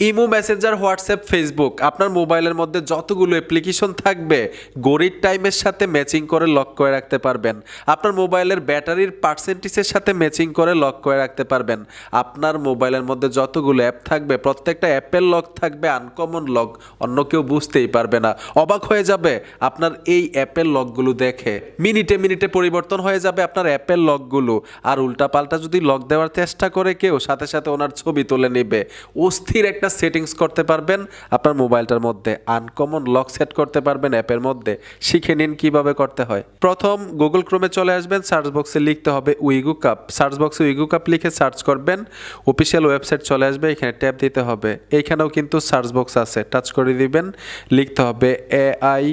Imo Messenger, WhatsApp, Facebook, আপনার মোবাইলের মধ্যে যতগুলো অ্যাপ্লিকেশন থাকবে গড়ির টাইমের সাথে ম্যাচিং করে লক করে রাখতে পারবেন। আপনার মোবাইলের ব্যাটারির পার্সেন্টেজের সাথে ম্যাচিং করে লক করে রাখতে পারবেন। আপনার মোবাইলের মধ্যে যতগুলো অ্যাপ থাকবে, প্রত্যেকটা অ্যাপের লক থাকবে, আনকমন লক, অন্য কেউ বুঝতেই পারবে না। অবাক হয়ে যাবে আপনার এই অ্যাপের লকগুলো দেখে। মিনিটে মিনিটে পরিবর্তন হয়ে যাবে আপনার অ্যাপের লকগুলো। আর উল্টাপাল্টা যদি লক দেওয়ার চেষ্টা করে কেউ, সাথে সাথে ওনার ছবি তুলে নেবে। অস্থির একটা সেটিংস করতে পারবেন, আপনার মোবাইলটার মধ্যে আনকমন লক সেট করতে পারবেন অ্যাপের মধ্যে। শিখে নিন কীভাবে করতে হয়। প্রথম গুগল ক্রোমে চলে আসবেন, সার্চ বক্সে লিখতে হবে উইগু কাপ। সার্চ বক্সে উইগু কাপ লিখে সার্চ করবেন, অফিসিয়াল ওয়েবসাইট চলে আসবে, এখানে ট্যাপ দিতে হবে। এখানেও কিন্তু সার্চ বক্স আছে, টাচ করে দিবেন, লিখতে হবে এ আই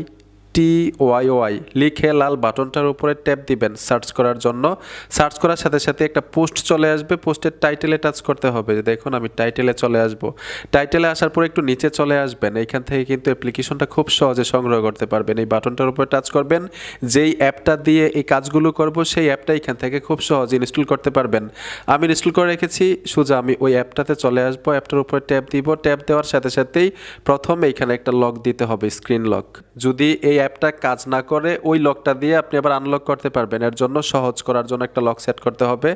টি ওয়াই লিখে লাল বাটনটার উপরে ট্যাপ দিবেন সার্চ করার জন্য। সার্চ করার সাথে সাথে একটা পোস্ট চলে আসবে, পোস্টের টাইটেলে টাচ করতে হবে। দেখুন, আমি টাইটেলে চলে আসব। টাইটেলে আসার পর একটু নিচে চলে আসবেন। এইখান থেকে কিন্তু অ্যাপ্লিকেশনটা খুব সহজে সংগ্রহ করতে পারবেন। এই বাটনটার উপরে টাচ করবেন। যেই অ্যাপটা দিয়ে এই কাজগুলো করব, সেই অ্যাপটা এখান থেকে খুব সহজে ইনস্টল করতে পারবেন। আমি ইনস্টল করে রেখেছি। সোজা আমি ওই অ্যাপটাতে চলে আসব। অ্যাপটার উপরে ট্যাপ দিব। ট্যাপ দেওয়ার সাথে সাথেই প্রথম এইখানে একটা লক দিতে হবে, স্ক্রিন লক। যদি এই অ্যাপটা কাজ না করে ওই লকটা দিয়ে আপনি আবার আনলক করতে পারবেন। এর জন্য সহজ করার জন্য একটা লক সেট করতে হবে।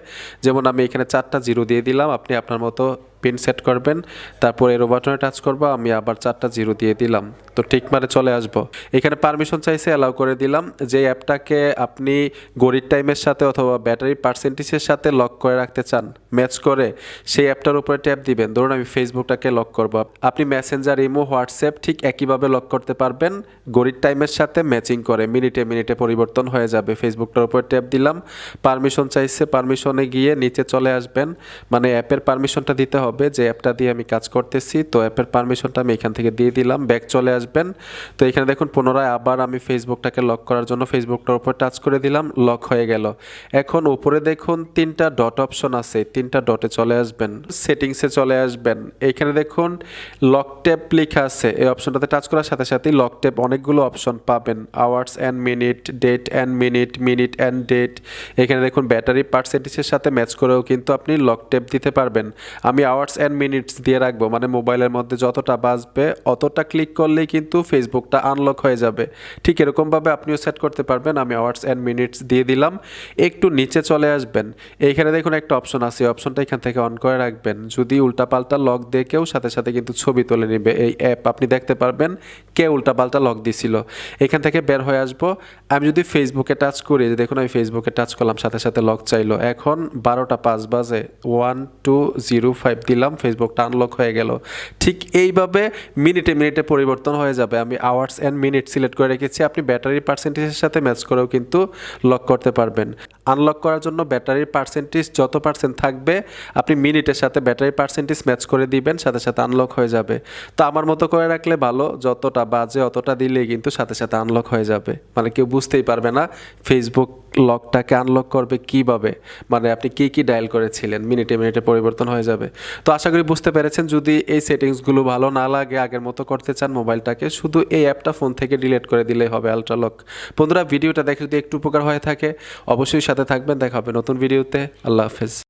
যেমন আমি এখানে চারটা জিরো দিয়ে দিলাম। আপনি আপনার মতো পিন সেট করবেন, তারপর এরো বাটনে টাচ করব, আমি আবার চারটা জিরো দিয়ে দিলাম। তো ঠিক মারে চলে আসব। এখানে পারমিশন চাইছে অ্যালাউ করে দিলাম। যে অ্যাপটাকে আপনি গড়ির টাইমের সাথে অথবা ব্যাটারি পার্সেন্টেজের সাথে লক করে রাখতে চান ম্যাচ করে, সেই অ্যাপটার উপরে ট্যাপ দিবেন। ধরুন আমি ফেসবুকটাকে লক করব। আপনি মেসেঞ্জার ইমো হোয়াটসঅ্যাপ ঠিক একইভাবে লক করতে পারবেন। গড়ির টাইমের সাথে ম্যাচিং করে মিনিটে মিনিটে পরিবর্তন হয়ে যাবে। ফেসবুকটার উপরে ট্যাপ দিলাম। পারমিশন চাইছে পারমিশনে গিয়ে নিচে চলে আসবেন। মানে অ্যাপের পারমিশনটা দিতে হবে। যে অ্যাপটা দিয়ে আমি কাজ করতেছি। তো অ্যাপের পারমিশনটা আমি এখান থেকে দিয়ে দিলাম। ব্যাক চলে আসবেন। তো এখানে দেখুন, পুনরায় আবার আমি ফেসবুকটাকে লক করার জন্য ফেসবুকটার উপর টাচ করে দিলাম। লক হয়ে গেল। এখন উপরে দেখুন, তিনটা ডট অপশন আছে। তিনটা ডটে চলে আসবেন। সেটিংসে চলে আসবেন। এইখানে দেখুন লক ট্যাপ লেখা আছে। এই অপশনটাতে টাচ করার সাথে সাথেই লক ট্যাপ অনেকগুলো অপশন পাবেন। Hours and minute date and minute minute and date এখানে দেখুন ব্যাটারি পার্সেন্টেজের সাথে ম্যাচ করেও কিন্তু আপনি লক ট্যাপ দিতে পারবেন। আমি আওয়ার্স অ্যান্ড মিনিটস দিয়ে রাখব। মানে মোবাইলের মধ্যে যতটা বাজবে, অতটা ক্লিক করলেই কিন্তু ফেসবুকটা আনলক হয়ে যাবে। ঠিক এরকমভাবে আপনিও সেট করতে পারবেন। আমি আওয়ার্স অ্যান্ড মিনিটস দিয়ে দিলাম। একটু নিচে চলে আসবেন। এইখানে দেখুন একটা অপশন আছে। এই অপশনটা এখান থেকে অন করে রাখবেন। যদি উল্টাপাল্টা লক দিয়ে কেউ সাথে সাথে কিন্তু ছবি তুলে নেবে। এই অ্যাপ আপনি দেখতে পারবেন কে উল্টাপাল্টা লক দিছিল। এখান থেকে বের হয়ে আসব। আমি যদি ফেসবুকে টাচ করি দেখুন আমি ফেসবুকে টাচ করলাম, সাথে সাথে লক চাইলো। এখন বারোটা পাঁচ বাজে। ওয়ান টু জিরো ফাইভ দিলাম ফেসবুকটা আনলক হয়ে গেল। ঠিক এইভাবে মিনিটে মিনিটে পরিবর্তন হয়ে যাবে। আমি আওয়ার্স অ্যান্ড মিনিট সিলেক্ট করে রেখেছি। আপনি ব্যাটারি পার্সেন্টেজের সাথে ম্যাচ করেও কিন্তু লক করতে পারবেন। আনলক করার জন্য ব্যাটারির পার্সেন্টেজ যত পার্সেন্ট থাকবে, আপনি মিনিটের সাথে ব্যাটারি পার্সেন্টেজ ম্যাচ করে দিবেন, সাথে সাথে আনলক হয়ে যাবে। তো আমার মতো করে রাখলে ভালো, যতটা বাজে অতটা দিলেই কিন্তু সাথে সাথে আনলক হয়ে যাবে। মানে কেউ বুঝতেই পারবে না ফেসবুক লকটাকে আনলক করবে কীভাবে। মানে আপনি কি কি ডায়াল করেছিলেন, মিনিটে মিনিটে পরিবর্তন হয়ে যাবে। তো আশা করি বুঝতে পেরেছেন, যদি এই সেটিংসগুলো ভালো না লাগে, আগের মতো করতে চান মোবাইলটাকে, শুধু এই অ্যাপটা ফোন থেকে ডিলিট করে দিলেই হবে আলট্রালক বন্ধুরা, ভিডিওটা দেখে যদি একটু উপকার হয়ে থাকে, অবশ্যই সাথে থাকবেন, দেখা হবে নতুন ভিডিওতে। আল্লাহ হাফেজ।